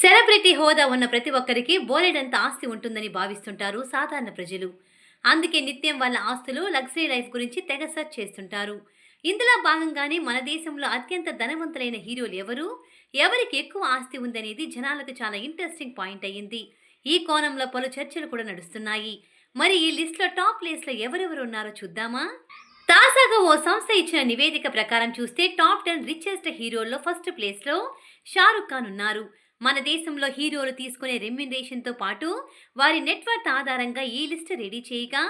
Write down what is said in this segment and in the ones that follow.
Celebrity హోదా ఉన్న ప్రతి ఒక్కరికి బోలెడంత ఆస్తి ఉంటుందని భావిస్తుంటారు సాధారణ ప్రజలు. అందుకే నిత్యం వాళ్ళ ఆస్తులు లగ్జరీ లైఫ్ గురించి తెగ సెర్చ్ చేస్తుంటారు. ఇందులో భాగంగానే మన దేశంలో అత్యంత ధనవంతులైన హీరోలు ఎవరు? ఎవరికి ఎక్కువ ఆస్తి ఉందనేది జనాలకు చాలా ఇంట్రెస్టింగ్ పాయింట్ అయ్యింది. ఈ కోణంలో పలు చర్చలు కూడా నడుస్తున్నాయి. మరి ఈ లిస్ట్లో టాప్ ప్లేస్లో ఎవరెవరు ఉన్నారో చూద్దామా? తాజాగా ఓ సంస్థ ఇచ్చిన నివేదిక ప్రకారం చూస్తే టాప్ టెన్ రిచెస్ట్ హీరోల్లో ఫస్ట్ ప్లేస్లో షారుఖ్ ఖాన్ ఉన్నారు. మన దేశంలో హీరోలు తీసుకునే రెమ్యునరేషన్తో పాటు వారి నెట్వర్క్ ఆధారంగా ఈ లిస్ట్ రెడీ చేయగా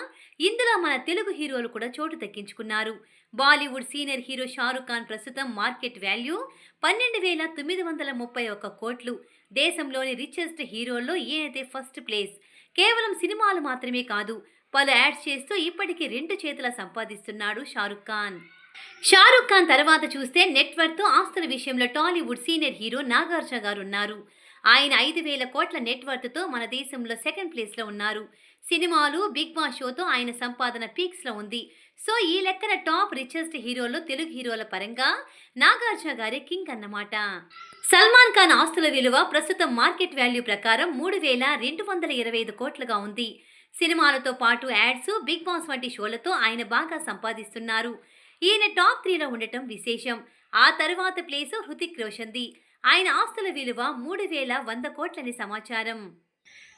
ఇందులో మన తెలుగు హీరోలు కూడా చోటు దక్కించుకున్నారు. Bollywood senior hero Shahrukh Khan ప్రస్తుతం మార్కెట్ వాల్యూ పన్నెండు వేల తొమ్మిది వందల ముప్పై ఒక్క కోట్లు. దేశంలోని రిచెస్ట్ హీరోల్లో ఈయనైతే ఫస్ట్ ప్లేస్ కేవలం సినిమాలు మాత్రమే కాదు పలు యాడ్స్ చేస్తూ ఇప్పటికీ రెండు చేతుల సంపాదిస్తున్నాడు షారుఖ్ ఖాన్. షారుఖ్ ఖాన్ తర్వాత చూస్తే నెట్వర్క్ ఆస్తుల విషయంలో టాలీవుడ్ సీనియర్ హీరో నాగార్జున గారు ఉన్నారు. ఆయన ఐదు వేల కోట్ల నెట్వర్క్తో మన దేశంలో సెకండ్ ప్లేస్లో ఉన్నారు. సినిమాలు బిగ్ బాస్ షోతో ఆయన సంపాదన పీక్స్లో ఉంది. సో ఈ లెక్కన టాప్ రిచెస్ట్ హీరోలు తెలుగు హీరోల పరంగా నాగార్జున గారి కింగ్ అన్నమాట. సల్మాన్ ఖాన్ ఆస్తుల విలువ ప్రస్తుతం మార్కెట్ వాల్యూ ప్రకారం మూడు వేల రెండు వందల ఇరవై ఐదు కోట్లుగా ఉంది. సినిమాలతో పాటు యాడ్స్ బిగ్ బాస్ వంటి షోలతో ఆయన బాగా సంపాదిస్తున్నారు. ఈయన టాప్ త్రీలో ఉండటం విశేషం. ఆ తరువాత ప్లేస్ హృతిక్ రోషన్ది. ఆయన ఆస్తుల విలువ మూడు వేల వంద కోట్లని సమాచారం.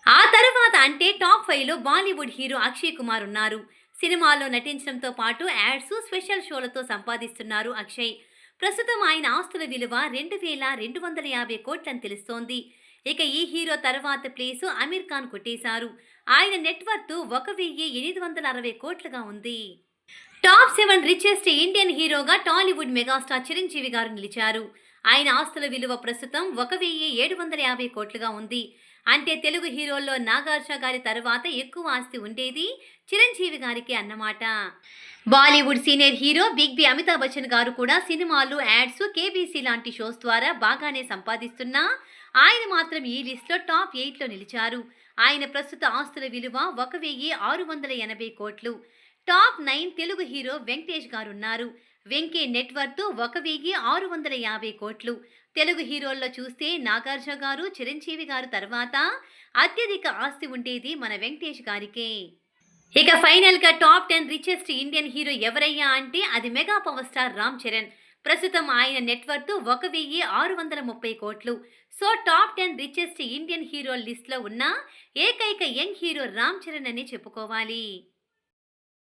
ఆ తర్వాత అంటే టాప్ ఫైవ్లో బాలీవుడ్ హీరో అక్షయ్ కుమార్ ఉన్నారు. సినిమాల్లో నటించడంతో పాటు యాడ్స్ స్పెషల్ షోలతో సంపాదిస్తున్నారు అక్షయ్. ప్రస్తుతం ఆయన ఆస్తుల విలువ రెండు వేల రెండు వందల యాభై కోట్లని తెలుస్తోంది. ఇక ఈ హీరో తర్వాత ప్లేసు అమీర్ ఖాన్ కొట్టేశారు. ఆయన నెట్వర్త్ ఒక వెయ్యి ఎనిమిది వందల అరవై కోట్లుగా ఉంది. టాప్ సెవెన్ రిచెస్ట్ ఇండియన్ హీరోగా టాలీవుడ్ మెగాస్టార్ చిరంజీవి గారు నిలిచారు. ఆయన ఆస్తుల విలువ ప్రస్తుతం ఒక వెయ్యి ఏడు వందల యాభై కోట్లుగా ఉంది. అంటే తెలుగు హీరోల్లో నాగార్జున గారి తర్వాత ఎక్కువ ఆస్తి ఉండేది చిరంజీవి గారికి అన్నమాట. Bollywood senior hero big B Amitabh Bachchan garu కూడా సినిమాలు యాడ్స్ కేబీసీ లాంటి షోస్ ద్వారా బాగానే సంపాదిస్తున్నా ఆయన మాత్రం ఈ లిస్ట్లో టాప్ ఎయిట్లో నిలిచారు. ఆయన ప్రస్తుత ఆస్తుల విలువ ఒక వెయ్యి ఆరు వందల ఎనభై కోట్లు. Top nine Telugu hero Venkatesh garu ఉన్నారు నెట్వర్త్ ఒక వెయ్యి ఆరు వందల యాభై కోట్లు. తెలుగు హీరోల్లో చూస్తే నాగార్జున గారు చిరంజీవి గారు తర్వాత అత్యధిక ఆస్తి ఉండేది మన వెంకటేష్ గారికే. ఇక ఫైనల్గా top ten richest Indian hero ఎవరయ్యా అంటే అది mega power star Ram Charan. ప్రస్తుతం ఆయన నెట్వర్త్ ఒక వెయ్యి ఆరు వందల ముప్పై కోట్లు. So top ten richest Indian hero లిస్ట్లో ఉన్న ఏకైక యంగ్ హీరో రామ్ చరణ్ అని చెప్పుకోవాలి.